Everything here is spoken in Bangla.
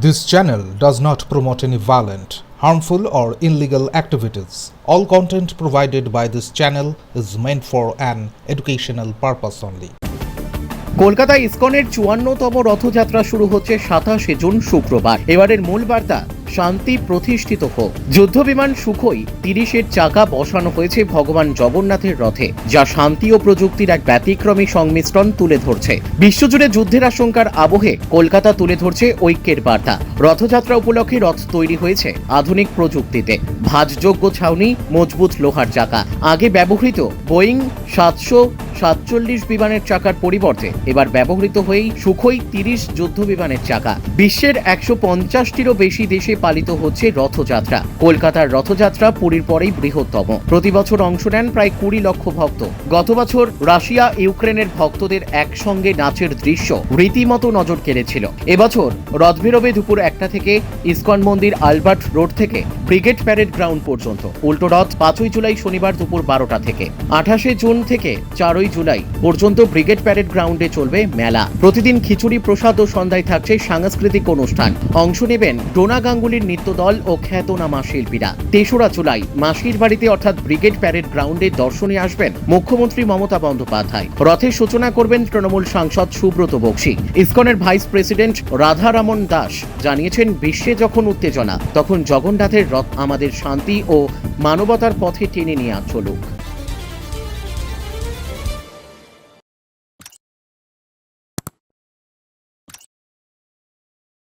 This channel does not promote any violent, harmful, or illegal activities. All content provided by this channel is meant for an educational purpose only. Kolkata ইসকনের চুয়ান্নতম Rathyatra শুরু হচ্ছে সাতাশে জুন শুক্রবার এবারের মূল বার্তা শান্তি প্রতিষ্ঠিত হোক। যুদ্ধ বিমান সুখই তিরিশের চাকা বসানো হয়েছে ভগবান জগন্নাথের রথে, যা শান্তি ও প্রযুক্তির এক ব্যতিক্রমী সংমিশ্রণ তুলে ধরছে। বিশ্বজুড়ে যুদ্ধের আশঙ্কার আবহে কলকাতা তুলে ধরছে ঐক্যের বার্তা। রথযাত্রা উপলক্ষে রথ তৈরি হয়েছে আধুনিক প্রযুক্তিতে। ভাঁজযোগ্য ছাউনি, মজবুত লোহার চাকা, আগে ব্যবহৃত বোয়িং সাতশো সাতচল্লিশ বিমানের চাকার পরিবর্তে এবার ব্যবহৃত হয়েই সুখই তিরিশ যুদ্ধ বিমানের চাকা। বিশ্বের একশো পঞ্চাশটিরও বেশি দেশে পালিত হচ্ছে রথযাত্রা। কলকাতার রথযাত্রা পুরীর পরেই বৃহত্তম। প্রতি বছর অংশ নেন প্রায় কুড়ি লক্ষ ভক্ত। গত বছর রাশিয়া, ইউক্রেনের ভক্তদের একসঙ্গে নাচের দৃশ্য রীতিমতো নজর কেড়েছিল। এবছর রথ বেরোবে দুপুর একটা থেকে ইসকন মন্দির আলবার্ট রোড থেকে ব্রিগেড প্যারেড গ্রাউন্ড পর্যন্ত। উল্টো রথ পাঁচই জুলাই শনিবার দুপুর বারোটা থেকে। আঠাশে জুন থেকে চারই জুলাই পর্যন্ত ব্রিগেড প্যারেড গ্রাউন্ডে চলবে মেলা। প্রতিদিন খিচুড়ি, প্রসাদ ও সন্ধ্যায় থাকছে সাংস্কৃতিক অনুষ্ঠান। অংশ নেবেন ডোনা গাঙ্গুলির নৃত্যদল ও খ্যাতনামা শিল্পীরা। তেসরা জুলাই মাসির বাড়িতে অর্থাৎ ব্রিগেড প্যারেড গ্রাউন্ডে দর্শনে আসবেন মুখ্যমন্ত্রী মমতা বন্দ্যোপাধ্যায়। রথের সূচনা করবেন তৃণমূল সাংসদ সুব্রত বক্সি। ইসকনের ভাইস প্রেসিডেন্ট রাধারামন দাস জানিয়েছেন, বিশ্বে যখন উত্তেজনা, তখন জগন্নাথের রথ আমাদের শান্তি ও মানবতার পথে টেনে নিয়ে চলুক।